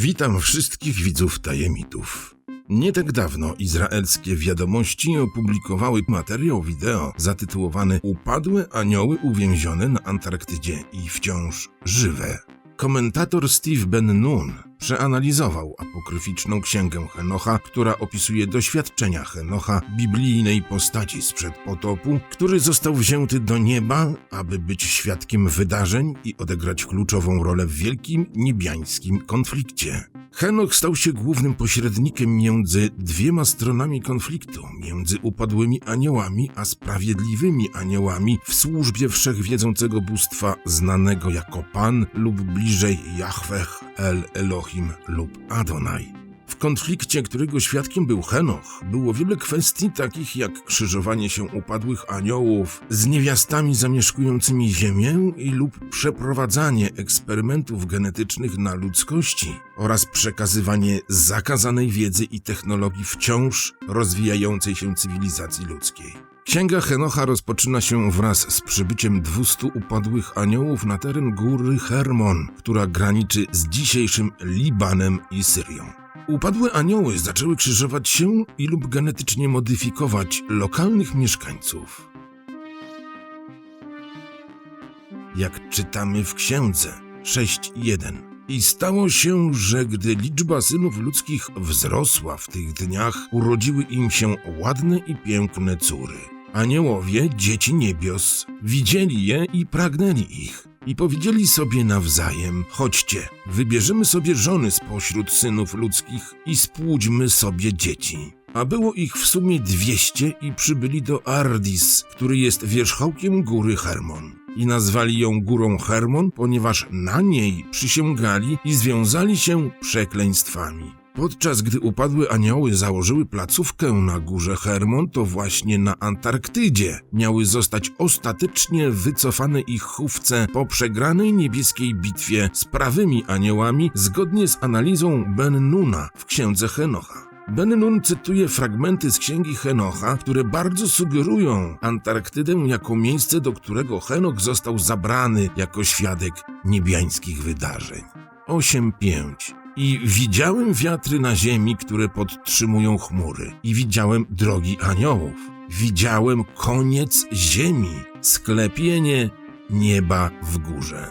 Witam wszystkich widzów Tajemitów. Nie tak dawno izraelskie wiadomości opublikowały materiał wideo zatytułowany Upadłe anioły uwięzione na Antarktydzie i wciąż żywe. Komentator Steve Ben Nun przeanalizował apokryficzną księgę Henocha, która opisuje doświadczenia Henocha, biblijnej postaci sprzed potopu, który został wzięty do nieba, aby być świadkiem wydarzeń i odegrać kluczową rolę w wielkim niebiańskim konflikcie. Henoch stał się głównym pośrednikiem między dwiema stronami konfliktu, między upadłymi aniołami a sprawiedliwymi aniołami w służbie wszechwiedzącego bóstwa znanego jako Pan lub bliżej Jahweh El Elohim lub Adonai. W konflikcie, którego świadkiem był Henoch, było wiele kwestii takich jak krzyżowanie się upadłych aniołów z niewiastami zamieszkującymi Ziemię i lub przeprowadzanie eksperymentów genetycznych na ludzkości oraz przekazywanie zakazanej wiedzy i technologii wciąż rozwijającej się cywilizacji ludzkiej. Księga Henocha rozpoczyna się wraz z przybyciem 200 upadłych aniołów na teren góry Hermon, która graniczy z dzisiejszym Libanem i Syrią. Upadłe anioły zaczęły krzyżować się i lub genetycznie modyfikować lokalnych mieszkańców. Jak czytamy w księdze 6.1. I stało się, że gdy liczba synów ludzkich wzrosła w tych dniach, urodziły im się ładne i piękne córy. Aniołowie, dzieci niebios, widzieli je i pragnęli ich. I powiedzieli sobie nawzajem: Chodźcie, wybierzemy sobie żony spośród synów ludzkich i spłódźmy sobie dzieci. A było ich w sumie dwieście i przybyli do Ardis, który jest wierzchołkiem góry Hermon. I nazwali ją górą Hermon, ponieważ na niej przysięgali i związali się przekleństwami. Podczas gdy upadłe anioły założyły placówkę na górze Hermon, to właśnie na Antarktydzie miały zostać ostatecznie wycofane ich chówce po przegranej niebieskiej bitwie z prawymi aniołami zgodnie z analizą Ben Nuna w księdze Henocha. Ben Nun cytuje fragmenty z księgi Henocha, które bardzo sugerują Antarktydę jako miejsce, do którego Henoch został zabrany jako świadek niebiańskich wydarzeń. 8.5 i widziałem wiatry na ziemi, które podtrzymują chmury, i widziałem drogi aniołów. Widziałem koniec ziemi, sklepienie nieba w górze.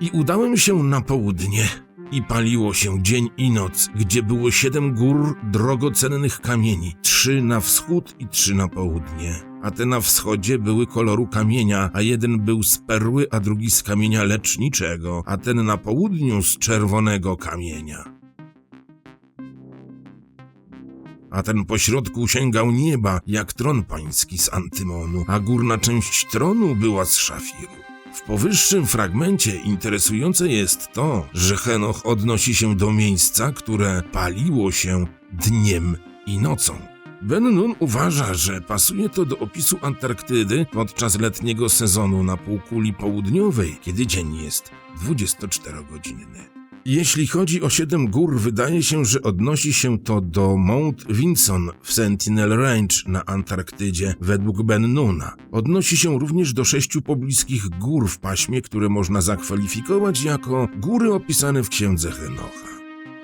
I udałem się na południe, i paliło się dzień i noc, gdzie było siedem gór drogocennych kamieni, trzy na wschód i trzy na południe. A te na wschodzie były koloru kamienia, a jeden był z perły, a drugi z kamienia leczniczego, a ten na południu z czerwonego kamienia. A ten pośrodku sięgał nieba, jak tron pański z antymonu, a górna część tronu była z szafiru. W powyższym fragmencie interesujące jest to, że Henoch odnosi się do miejsca, które paliło się dniem i nocą. Ben Nun uważa, że pasuje to do opisu Antarktydy podczas letniego sezonu na półkuli południowej, kiedy dzień jest 24-godzinny. Jeśli chodzi o siedem gór, wydaje się, że odnosi się to do Mount Vinson w Sentinel Range na Antarktydzie według Ben Nuna. Odnosi się również do sześciu pobliskich gór w paśmie, które można zakwalifikować jako góry opisane w księdze Henocha.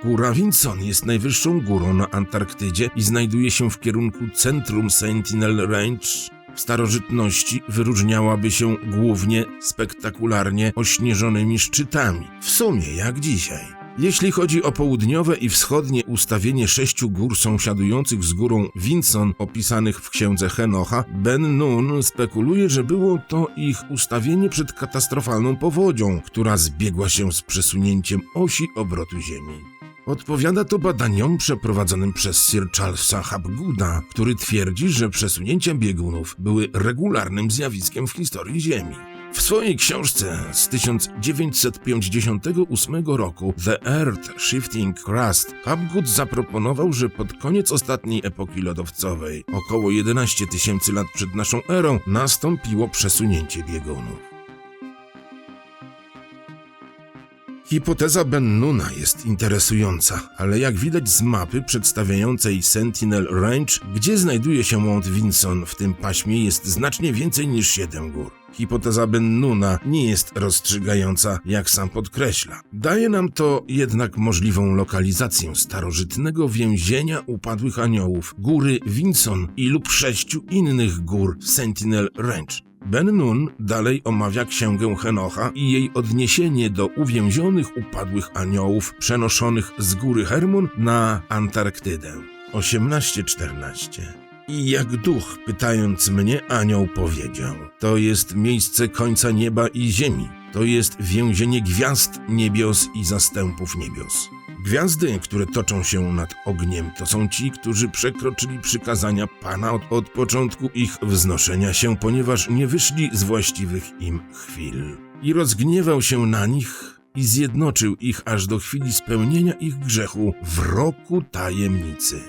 Góra Vinson jest najwyższą górą na Antarktydzie i znajduje się w kierunku centrum Sentinel Range w starożytności wyróżniałaby się głównie spektakularnie ośnieżonymi szczytami, w sumie jak dzisiaj. Jeśli chodzi o południowe i wschodnie ustawienie sześciu gór sąsiadujących z górą Vinson opisanych w księdze Henocha, Ben Nun spekuluje, że było to ich ustawienie przed katastrofalną powodzią, która zbiegła się z przesunięciem osi obrotu Ziemi. Odpowiada to badaniom przeprowadzonym przez Sir Charlesa Hapgooda, który twierdzi, że przesunięcia biegunów były regularnym zjawiskiem w historii Ziemi. W swojej książce z 1958 roku The Earth Shifting Crust Hapgood zaproponował, że pod koniec ostatniej epoki lodowcowej, około 11 tysięcy lat przed naszą erą, nastąpiło przesunięcie biegunów. Hipoteza Ben-Nuna jest interesująca, ale jak widać z mapy przedstawiającej Sentinel Range, gdzie znajduje się Mount Vinson w tym paśmie jest znacznie więcej niż 7 gór. hipoteza Bennuna nie jest rozstrzygająca, jak sam podkreśla. Daje nam to jednak możliwą lokalizację starożytnego więzienia upadłych aniołów, góry Vinson i lub sześciu innych gór Sentinel Range. Ben Nun dalej omawia księgę Henocha i jej odniesienie do uwięzionych upadłych aniołów przenoszonych z góry Hermon na Antarktydę. 18-14 I jak duch, pytając mnie, anioł powiedział: To jest miejsce końca nieba i ziemi. To jest więzienie gwiazd, niebios i zastępów niebios. Gwiazdy, które toczą się nad ogniem, to są ci, którzy przekroczyli przykazania Pana od, od początku ich wznoszenia się, ponieważ nie wyszli z właściwych im chwil. I rozgniewał się na nich i zjednoczył ich aż do chwili spełnienia ich grzechu w roku tajemnicy.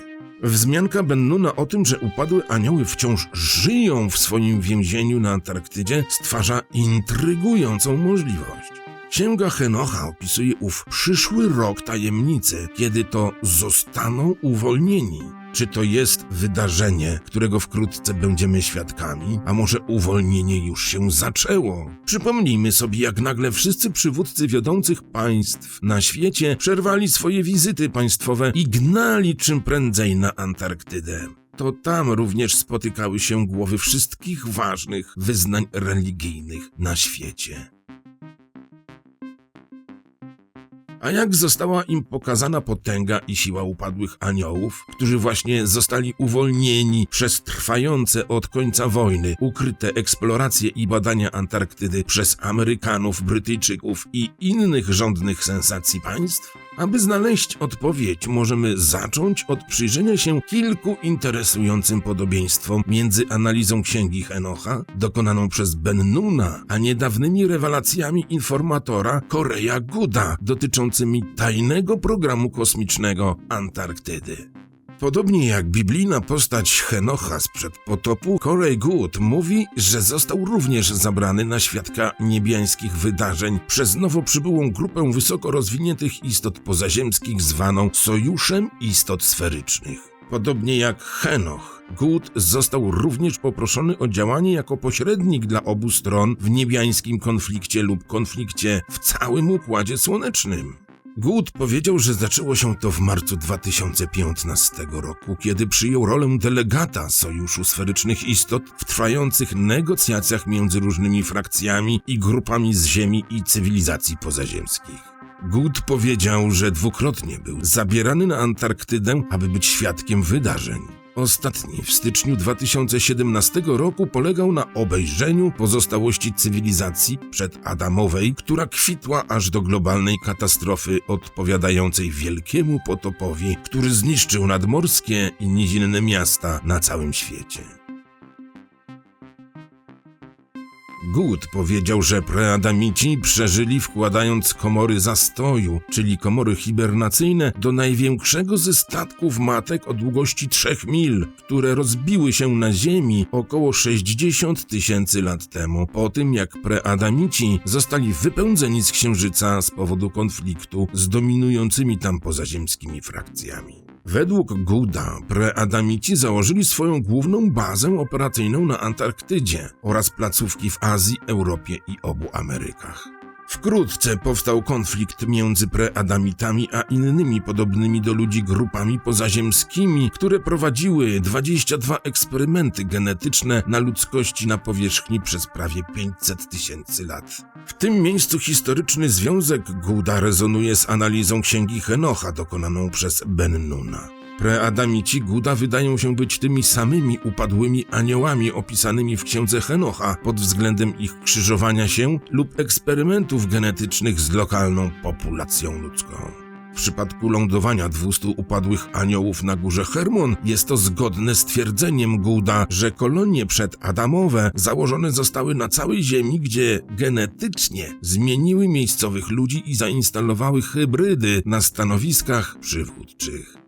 Wzmianka Bennuna o tym, że upadłe anioły wciąż żyją w swoim więzieniu na Antarktydzie, stwarza intrygującą możliwość. Księga Henocha opisuje ów przyszły rok tajemnicy, kiedy to zostaną uwolnieni. Czy to jest wydarzenie, którego wkrótce będziemy świadkami, a może uwolnienie już się zaczęło? Przypomnijmy sobie, jak nagle wszyscy przywódcy wiodących państw na świecie przerwali swoje wizyty państwowe i gnali czym prędzej na Antarktydę. To tam również spotykały się głowy wszystkich ważnych wyznań religijnych na świecie. A jak została im pokazana potęga i siła upadłych aniołów, którzy właśnie zostali uwolnieni przez trwające od końca wojny, ukryte eksploracje i badania Antarktydy przez Amerykanów, Brytyjczyków i innych rządnych sensacji państw? Aby znaleźć odpowiedź, możemy zacząć od przyjrzenia się kilku interesującym podobieństwom między analizą księgi Henocha, dokonaną przez Bennuna, a niedawnymi rewelacjami informatora Korea Guda dotyczącymi tajnego programu kosmicznego Antarktydy. Podobnie jak biblijna postać Henocha sprzed potopu, Corey Good mówi, że został również zabrany na świadka niebiańskich wydarzeń przez nowo przybyłą grupę wysoko rozwiniętych istot pozaziemskich zwaną Sojuszem Istot Sferycznych. Podobnie jak Henoch, Good został również poproszony o działanie jako pośrednik dla obu stron w niebiańskim konflikcie lub konflikcie w całym Układzie Słonecznym. Good powiedział, że zaczęło się to w marcu 2015 roku, kiedy przyjął rolę delegata Sojuszu Sferycznych Istot w trwających negocjacjach między różnymi frakcjami i grupami z Ziemi i cywilizacji pozaziemskich. Good powiedział, że dwukrotnie był zabierany na Antarktydę, aby być świadkiem wydarzeń. Ostatni w styczniu 2017 roku polegał na obejrzeniu pozostałości cywilizacji przedadamowej, która kwitła aż do globalnej katastrofy odpowiadającej wielkiemu potopowi, który zniszczył nadmorskie i nizinne miasta na całym świecie. Good powiedział, że preadamici przeżyli wkładając komory zastoju, czyli komory hibernacyjne, do największego ze statków matek o długości 3 mil, które rozbiły się na Ziemi około 60 tysięcy lat temu, po tym jak preadamici zostali wypędzeni z Księżyca z powodu konfliktu z dominującymi tam pozaziemskimi frakcjami. Według Guda preadamici założyli swoją główną bazę operacyjną na Antarktydzie oraz placówki w Azji, Europie i obu Amerykach. Wkrótce powstał konflikt między preadamitami a innymi podobnymi do ludzi grupami pozaziemskimi, które prowadziły 22 eksperymenty genetyczne na ludzkości na powierzchni przez prawie 500 tysięcy lat. W tym miejscu historyczny związek Guda rezonuje z analizą księgi Henocha dokonaną przez Bennuna. Preadamici Guda wydają się być tymi samymi upadłymi aniołami opisanymi w księdze Henocha pod względem ich krzyżowania się lub eksperymentów genetycznych z lokalną populacją ludzką. W przypadku lądowania 200 upadłych aniołów na górze Hermon jest to zgodne z twierdzeniem Gouda, że kolonie przedadamowe założone zostały na całej Ziemi, gdzie genetycznie zmieniły miejscowych ludzi i zainstalowały hybrydy na stanowiskach przywódczych.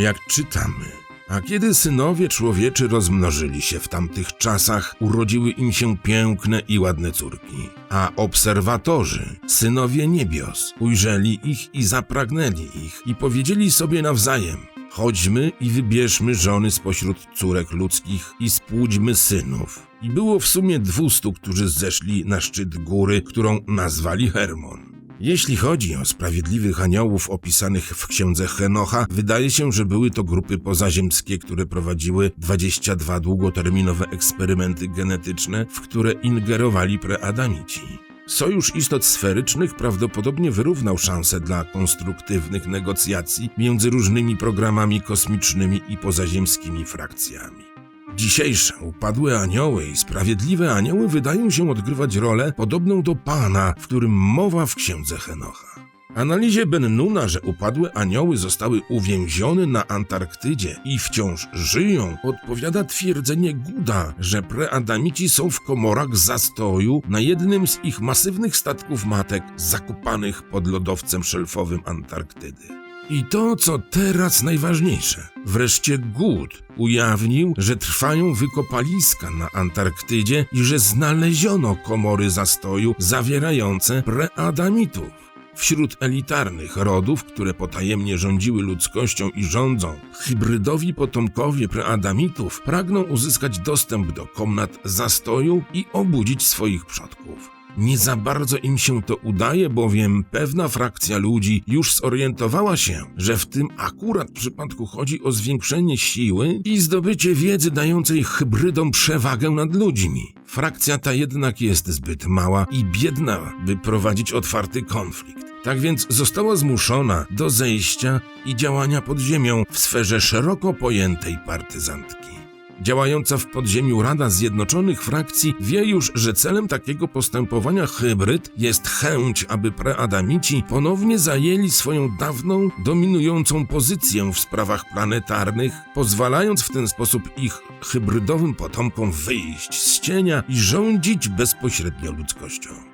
Jak czytamy, A kiedy synowie człowieczy rozmnożyli się w tamtych czasach, urodziły im się piękne i ładne córki. A obserwatorzy, synowie niebios, ujrzeli ich i zapragnęli ich i powiedzieli sobie nawzajem, Chodźmy i wybierzmy żony spośród córek ludzkich i spłódźmy synów. I było w sumie dwustu, którzy zeszli na szczyt góry, którą nazwali Hermon. Jeśli chodzi o sprawiedliwych aniołów opisanych w księdze Henocha, wydaje się, że były to grupy pozaziemskie, które prowadziły 22 długoterminowe eksperymenty genetyczne, w które ingerowali preadamici. Sojusz istot sferycznych prawdopodobnie wyrównał szanse dla konstruktywnych negocjacji między różnymi programami kosmicznymi i pozaziemskimi frakcjami. Dzisiejsze upadłe anioły i sprawiedliwe anioły wydają się odgrywać rolę podobną do Pana, w którym mowa w księdze Henocha. Analizie Bennuna, że upadłe anioły zostały uwięzione na Antarktydzie i wciąż żyją, odpowiada twierdzenie Guda, że preadamici są w komorach zastoju na jednym z ich masywnych statków matek zakopanych pod lodowcem szelfowym Antarktydy. I to, co teraz najważniejsze, wreszcie Good ujawnił, że trwają wykopaliska na Antarktydzie i że znaleziono komory zastoju zawierające preadamitów. Wśród elitarnych rodów, które potajemnie rządziły ludzkością i rządzą, hybrydowi potomkowie preadamitów pragną uzyskać dostęp do komnat zastoju i obudzić swoich przodków. Nie za bardzo im się to udaje, bowiem pewna frakcja ludzi już zorientowała się, że w tym akurat przypadku chodzi o zwiększenie siły i zdobycie wiedzy dającej hybrydom przewagę nad ludźmi. Frakcja ta jednak jest zbyt mała i biedna, by prowadzić otwarty konflikt. Tak więc została zmuszona do zejścia i działania pod ziemią w sferze szeroko pojętej partyzantki. Działająca w podziemiu Rada Zjednoczonych Frakcji wie już, że celem takiego postępowania hybryd jest chęć, aby preadamici ponownie zajęli swoją dawną, dominującą pozycję w sprawach planetarnych, pozwalając w ten sposób ich hybrydowym potomkom wyjść z cienia i rządzić bezpośrednio ludzkością.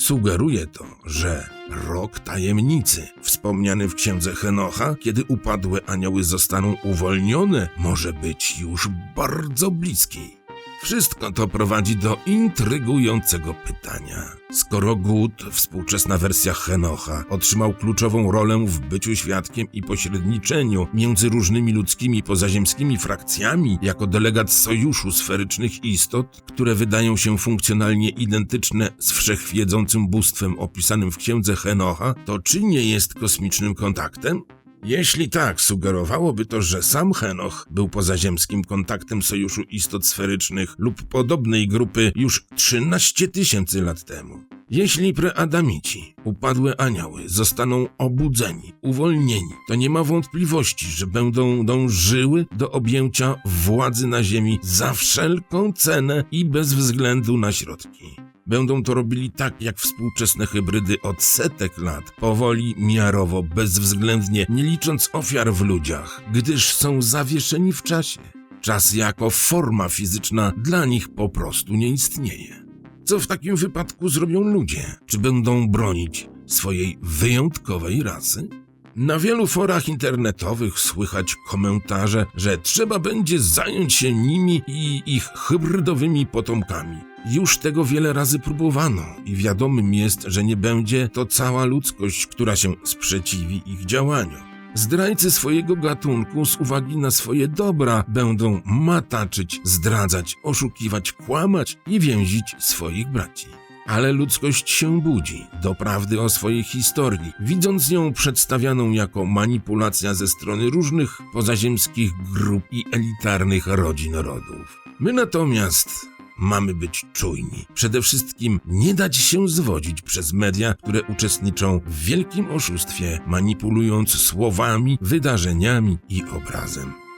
Sugeruje to, że rok tajemnicy, wspomniany w księdze Henocha, kiedy upadłe anioły zostaną uwolnione, może być już bardzo bliski. Wszystko to prowadzi do intrygującego pytania. Skoro Gut, współczesna wersja Henocha, otrzymał kluczową rolę w byciu świadkiem i pośredniczeniu między różnymi ludzkimi pozaziemskimi frakcjami jako delegat sojuszu sferycznych istot, które wydają się funkcjonalnie identyczne z wszechwiedzącym bóstwem opisanym w księdze Henocha, to czy nie jest kosmicznym kontaktem? Jeśli tak, sugerowałoby to, że sam Henoch był pozaziemskim kontaktem Sojuszu Istot Sferycznych lub podobnej grupy już 13 tysięcy lat temu. Jeśli preadamici, upadłe anioły, zostaną obudzeni, uwolnieni, to nie ma wątpliwości, że będą dążyły do objęcia władzy na Ziemi za wszelką cenę i bez względu na środki. Będą to robili tak, jak współczesne hybrydy od setek lat, powoli, miarowo, bezwzględnie, nie licząc ofiar w ludziach, gdyż są zawieszeni w czasie. Czas jako forma fizyczna dla nich po prostu nie istnieje. Co w takim wypadku zrobią ludzie? Czy będą bronić swojej wyjątkowej rasy? Na wielu forach internetowych słychać komentarze, że trzeba będzie zająć się nimi i ich hybrydowymi potomkami. Już tego wiele razy próbowano i wiadomym jest, że nie będzie to cała ludzkość, która się sprzeciwi ich działaniom. Zdrajcy swojego gatunku z uwagi na swoje dobra będą mataczyć, zdradzać, oszukiwać, kłamać i więzić swoich braci. Ale ludzkość się budzi do prawdy o swojej historii, widząc ją przedstawianą jako manipulacja ze strony różnych pozaziemskich grup i elitarnych rodzin rodów. My natomiast mamy być czujni. Przede wszystkim nie dać się zwodzić przez media, które uczestniczą w wielkim oszustwie, manipulując słowami, wydarzeniami i obrazem.